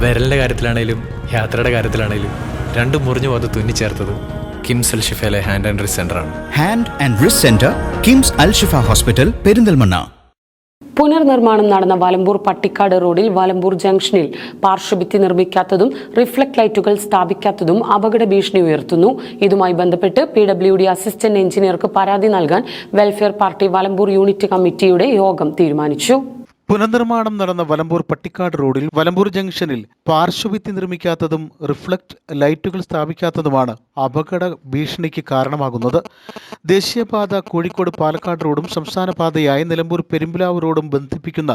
വിരലിന്റെ കാര്യത്തിലാണേലും യാത്രയുടെ കാര്യത്തിലാണേലും രണ്ടും മുറിഞ്ഞു പോകാതെ തുന്നിച്ചേർത്തത് കിംസ് അൽ ഷിഫയിലെ ഹാൻഡ് ആൻഡ് റിസ് ആണ്. Hand and wrist centre KIMS Al Shifa hospital Perinthalmanna. പുനർനിർമ്മാണം നടന്ന വലമ്പൂർ പട്ടിക്കാട് റോഡിൽ വലമ്പൂർ ജംഗ്ഷനിൽ പാർശ്വഭിത്തി നിർമ്മിക്കാത്തതും റിഫ്ലക്ട് ലൈറ്റുകൾ സ്ഥാപിക്കാത്തതും അപകട ഭീഷണി ഉയർത്തുന്നു. ഇതുമായി ബന്ധപ്പെട്ട് പി ഡബ്ല്യു ഡി അസിസ്റ്റന്റ് എഞ്ചിനീയർക്ക് പരാതി നൽകാൻ വെൽഫെയർ പാർട്ടി വലമ്പൂർ യൂണിറ്റ് കമ്മിറ്റിയുടെ യോഗം തീരുമാനിച്ചു. പുനർനിർമ്മാണം നടന്ന വലമ്പൂർ പട്ടിക്കാട് റോഡിൽ വലമ്പൂർ ജംഗ്ഷനിൽ പാർശ്വഭിത്തി നിർമ്മിക്കാത്തതും റിഫ്ലക്ട് ലൈറ്റുകൾ സ്ഥാപിക്കാത്തതുമാണ് അപകട ഭീഷണിക്ക് കാരണമാകുന്നത്. ദേശീയപാത കോഴിക്കോട് പാലക്കാട് റോഡും സംസ്ഥാന പാതയായ നിലമ്പൂർ പെരുമ്പിലാവ് റോഡും ബന്ധിപ്പിക്കുന്ന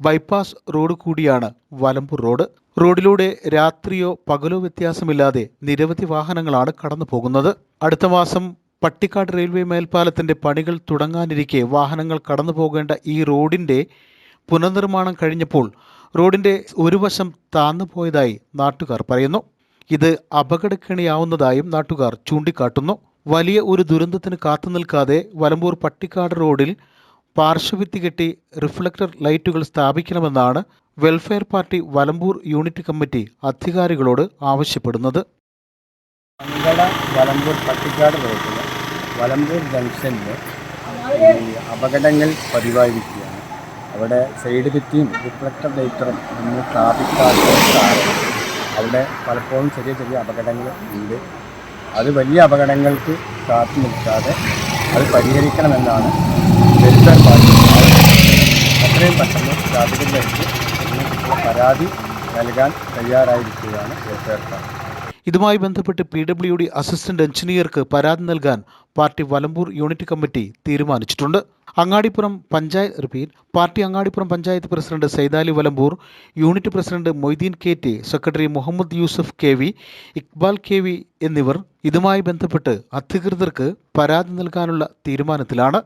ബൈപ്പാസ് റോഡ് കൂടിയാണ് വലമ്പൂർ റോഡ്. റോഡിലൂടെ രാത്രിയോ പകലോ വ്യത്യാസമില്ലാതെ നിരവധി വാഹനങ്ങളാണ് കടന്നു പോകുന്നത് അടുത്ത മാസം പട്ടിക്കാട് റെയിൽവേ മേൽപ്പാലത്തിന്റെ പണികൾ തുടങ്ങാനിരിക്കെ വാഹനങ്ങൾ കടന്നു പോകേണ്ട ഈ റോഡിന്റെ പുനർനിർമ്മാണം കഴിഞ്ഞപ്പോൾ റോഡിന്റെ ഒരു വശം താന്നു പോയതായി നാട്ടുകാർ പറയുന്നു. ഇത് അപകടക്കിണിയാവുന്നതായും നാട്ടുകാർ ചൂണ്ടിക്കാട്ടുന്നു. വലിയ ഒരു ദുരന്തത്തിന് കാത്തുനിൽക്കാതെ വലമ്പൂർ പട്ടിക്കാട് റോഡിൽ പാർശ്വഭിത്തി കെട്ടി റിഫ്ലക്ടർ ലൈറ്റുകൾ സ്ഥാപിക്കണമെന്നാണ് welfare party Valambur unit committee അധികാരികളോട് ആവശ്യപ്പെടുന്നത്. മംഗള വലമ്പൂർ പട്ടിക്കാട് റോഡിൽ വലമ്പൂർ ജംഗ്ഷനിൽ അപകടങ്ങൾ പതിവായിരിക്കുകയാണ്. അവിടെ സൈഡ് ഭിത്തിയും റിഫ്ലക്ടർ ലൈറ്ററും ഒന്നും സ്ഥാപിക്കാത്ത അവിടെ പലപ്പോഴും ചെറിയ ചെറിയ അപകടങ്ങൾ ഉണ്ട്. അത് വലിയ അപകടങ്ങൾക്ക് കാത്തു നിൽക്കാതെ അത് പരിഹരിക്കണമെന്നാണ് വെൽഫെയർ പാർട്ടി അത്രയും പെട്ടെന്ന് സ്ഥാപിക്കുന്നതിന് പരാതി നൽകാൻ തയ്യാറായിരിക്കുകയാണ് വെൽഫെയർ പാർട്ടി ഇതുമായി ബന്ധപ്പെട്ട് പി ഡബ്ല്യു ഡി അസിസ്റ്റന്റ് എഞ്ചിനീയർക്ക് പരാതി നൽകാൻ പാർട്ടി വലമ്പൂർ യൂണിറ്റ് കമ്മിറ്റി തീരുമാനിച്ചിട്ടുണ്ട്. Angadippuram panchayat repeat party Angadippuram panchayat president Saithali Valambur unit president Moideen K T secretary Muhammad Yusuf K V Iqbal K V എന്നിവർ ഇതുമായി ബന്ധപ്പെട്ട് അധികൃതർക്ക് പരാതി നൽകാനുള്ള തീരുമാനത്തിലാണ്.